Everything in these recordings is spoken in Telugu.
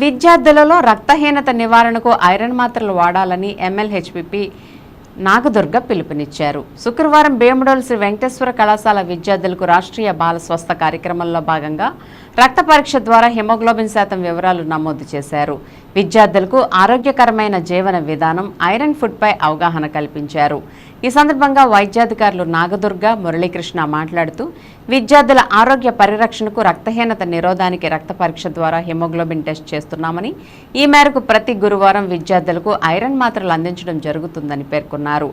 విద్యార్థులలో రక్తహీనత నివారణకు ఐరన్ మాత్రలు వాడాలని ఎమ్మెల్హెచ్పిపి నాగదుర్గ పిలుపునిచ్చారు. శుక్రవారం భీమడోలు శ్రీ వెంకటేశ్వర కళాశాల విద్యార్థులకు రాష్ట్రీయ బాల స్వస్థ కార్యక్రమంలో భాగంగా రక్త పరీక్ష ద్వారా హిమోగ్లోబిన్ శాతం వివరాలు నమోదు చేశారు. విద్యార్థులకు ఆరోగ్యకరమైన జీవన విధానం ఐరన్ ఫుడ్పై అవగాహన కల్పించారు. ఈ సందర్భంగా వైద్యాధికారులు నాగదుర్గ మురళీకృష్ణ మాట్లాడుతూ విద్యార్థుల ఆరోగ్య పరిరక్షణకు రక్తహీనత నిరోధానికి రక్త పరీక్ష ద్వారా హిమోగ్లోబిన్ టెస్ట్ చేస్తున్నామని ఈ మేరకు ప్రతి గురువారం విద్యార్థులకు ఐరన్ మాత్రలు అందించడం జరుగుతుందని పేర్కొన్నారు.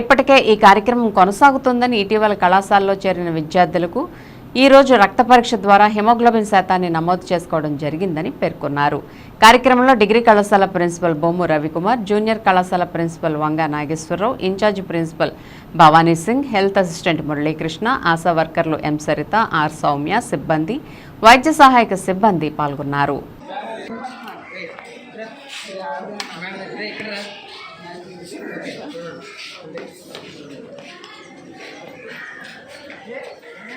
ఇప్పటికే ఈ కార్యక్రమం కొనసాగుతుందని ఇటీవల కళాశాలలో చేరిన విద్యార్థులకు ఈ రోజు రక్త పరీక్ష ద్వారా హిమోగ్లోబిన్ శాతాన్ని నమోదు చేసుకోవడం జరిగిందని పేర్కొన్నారు. కార్యక్రమంలో డిగ్రీ కళాశాల ప్రిన్సిపల్ బొమ్ము రవికుమార్ జూనియర్ కళాశాల principal Vanga Nageswararao in-charge principal Bhavani Singh health assistant Muralikrishna Asha వర్కర్లు ఎం సరిత ఆర్ సౌమ్య సిబ్బంది వైద్య సహాయక సిబ్బంది పాల్గొన్నారు.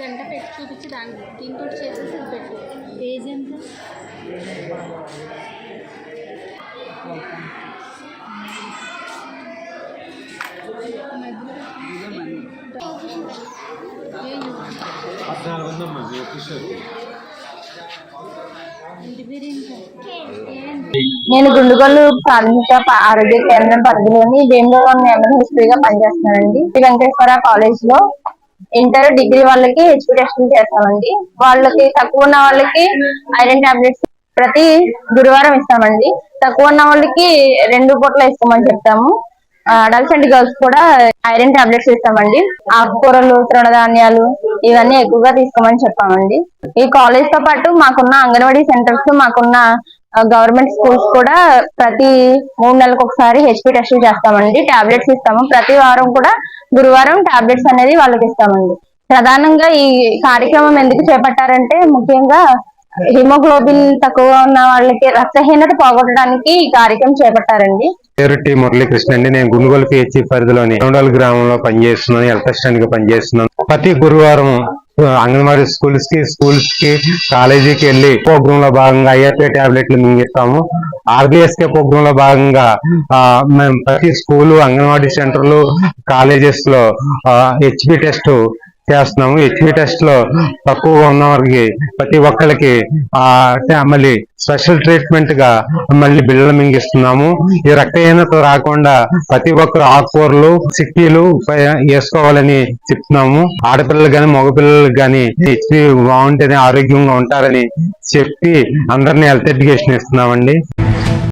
గంట పెట్టి చూపించి దాన్ని దీంతో చేసేసి పెట్టు. ఏజ్ ఎంత? నేను గుండుగోలు ప్రాథమిక ఆరోగ్య కేంద్రం పరిధిలోని భీమవరం ఎంఎస్పీ గా పనిచేస్తున్నానండి. శ్రీ వెంకటేశ్వర కాలేజ్లో ఇంటర్ డిగ్రీ వాళ్ళకి హెచ్పి టెస్టులు చేస్తామండి. వాళ్ళకి తక్కువ ఉన్న వాళ్ళకి ఐరన్ టాబ్లెట్స్ ప్రతి గురువారం ఇస్తామండి. తక్కువ ఉన్న వాళ్ళకి రెండు పూట్ల ఇస్తామని చెప్తాము. అడల్ట్స్ అండ్ గర్ల్స్ కూడా ఐరన్ టాబ్లెట్స్ ఇస్తామండి. ఆకుకూరలు తృణధాన్యాలు ఇవన్నీ ఎక్కువగా తీసుకోమని చెప్పామండి. ఈ కాలేజ్తో పాటు మాకున్న అంగన్వాడీ సెంటర్స్ మాకున్న గవర్నమెంట్ స్కూల్స్ కూడా ప్రతి మూడు నెలలకు ఒకసారి హెచ్పి టెస్ట్ చేస్తామండి. టాబ్లెట్స్ ఇస్తాము. ప్రతి వారం కూడా గురువారం టాబ్లెట్స్ అనేది వాళ్ళకి ఇస్తామండి. ప్రధానంగా ఈ కార్యక్రమం ఎందుకు చేపట్టారంటే ముఖ్యంగా హిమోగ్లోబిన్ తక్కువ ఉన్న వాళ్ళకి రక్తహీనత పోగొట్టడానికి ఈ కార్యక్రమం చేపట్టారండి. పేరు టి మురళీకృష్ణ అండి. నేను గుండుగోలు పిహెచ్సి పరిధిలోని రెండోల గ్రామంలో పనిచేస్తున్నాను. హెల్త్ అసిస్టెంట్గా పనిచేస్తున్నాను. ప్రతి గురువారం అంగన్వాడీ స్కూల్స్కి స్కూల్స్కి కాలేజీకి వెళ్ళి ప్రోగ్రామ్లో భాగంగా ఐఆర్పీ టాబ్లెట్లు మింగిస్తాము. ఆర్బిఎస్కే ప్రోగ్రామ్లో భాగంగా ఆ, మేము ప్రతి స్కూలు అంగన్వాడీ సెంటర్లు కాలేజెస్లో హెచ్పి టెస్ట్ చేస్తున్నాము. హెచ్పి టెస్ట్లో తక్కువగా ఉన్న వారికి ప్రతి ఒక్కరికి మళ్ళీ స్పెషల్ ట్రీట్మెంట్గా మళ్ళీ బిళ్ళలు మింగిస్తున్నాము. ఈ రక్తహీనత రాకుండా ప్రతి ఒక్కరు ఆకుకూరలు సిక్కీలు వేసుకోవాలని చెప్తున్నాము. ఆడపిల్లలు గాని మగపిల్లలకు గాని హెచ్పి బాగుంటేనే ఆరోగ్యంగా ఉంటారని చెప్పి అందరినీ హెల్త్ ఎడ్యుకేషన్ ఇస్తున్నామండి.